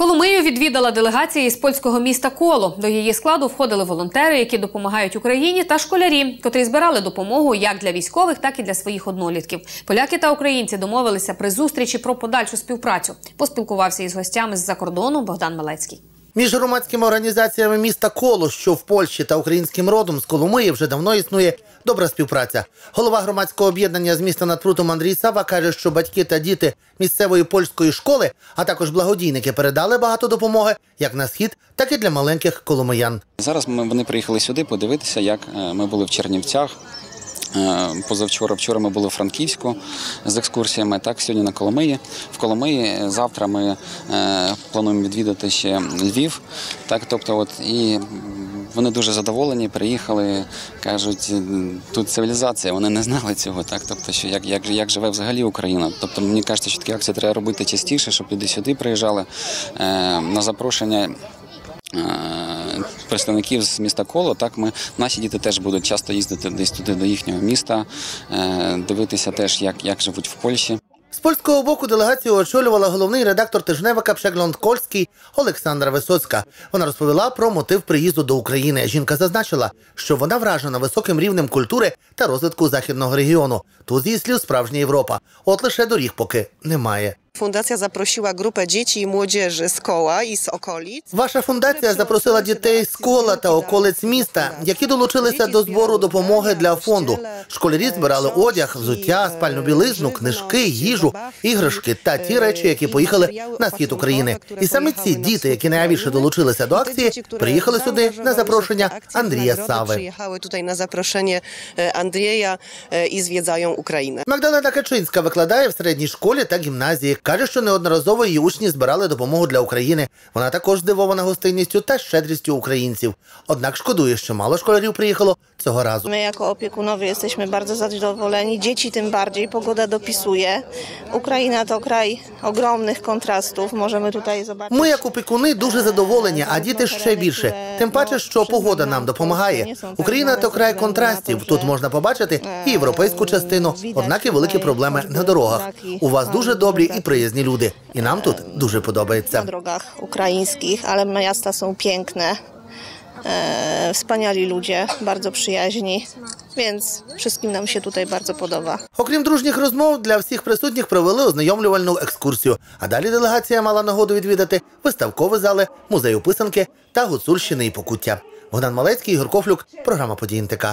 Коломию відвідала делегація із польського міста Коло. До її складу входили волонтери, які допомагають Україні, та школярі, котрі збирали допомогу як для військових, так і для своїх однолітків. Поляки та українці домовилися при зустрічі про подальшу співпрацю. Поспілкувався із гостями з-за кордону Богдан Малецький. Між громадськими організаціями міста Коло, що в Польщі та українським родом з Коломиї вже давно існує добра співпраця. Голова громадського об'єднання з міста над Прутом Андрій Сава каже, що батьки та діти місцевої польської школи, а також благодійники передали багато допомоги як на схід, так і для маленьких коломиян. Зараз ми вони приїхали сюди подивитися, як е, ми були в Чернівцях. Е, Позавчора, вчора ми були в Франківську з екскурсіями. Так, сьогодні на Коломиї. В Коломиї е, завтра ми е, плануємо відвідати ще Львів. Так, тобто, от і вони дуже задоволені, приїхали, кажуть, тут цивілізація. Вони не знали цього. Так, тобто, що як, як, як живе взагалі Україна. Тобто, мені кажеться, що такі акції треба робити частіше, щоб люди сюди приїжджали на запрошення. Представників з міста Коло. Так ми наші діти теж будуть часто їздити десь туди до їхнього міста, е, дивитися теж, як, як живуть в Польщі. З польського боку делегацію очолювала головний редактор тижневика Пшеглонд Кольський Олександра Висоцька. Вона розповіла про мотив приїзду до України. Жінка зазначила, що вона вражена високим рівнем культури та розвитку західного регіону. Тут з її слів справжня Європа. От лише доріг поки немає. Fundacja zaprosiła grupę dzieci i młodzieży z koła i z okolic. Ваша фундація запросила дітей з кола та околиць міста, які долучилися до збору допомоги для фонду. Школярі збирали одяг, взуття, спальну білизну, книжки, їжу, іграшки та ті речі, які поїхали на схід України. І саме ці діти, які найбільше долучилися до акції, приїхали сюди на запрошення Андрія Сави. Na zaproszenie e, Andrzeja e, i zwiedzają Ukrainę. Магдалена Качинська викладає в середній школі та гімназії. Каже, що неодноразово її учні збирали допомогу для України. Вона також здивована гостинністю та щедрістю українців. Однак шкодує, що мало школярів приїхало цього разу. My jako opiekunowie jesteśmy bardzo zadowoleni, dzieci tym bardziej, pogoda dopisuje. Ukraina to kraj ogromnych kontrastów, możemy tutaj zobaczyć. Ми, як опікуни, дуже задоволені, а діти ще більше. Тим паче, що погода нам допомагає. Україна то край контрастів. Тут можна побачити і європейську частину, однак і великі проблеми на дорогах. У вас дуже добрі і приязні люди, і нам тут дуже подобається. drogach ukraińskich, ale miasta są piękne. E, wspaniali ludzie, bardzo przyjaźni, więc wszystkim nam się tutaj bardzo podoba. Окрім дружніх розмов, для всіх присутніх провели ознайомлювальну екскурсію. А далі делегація мала нагоду відвідати виставкові зали, музею писанки та гуцульщини і покуття. Богдан Малецький, Ігор Кофлюк, програма «Події НТК».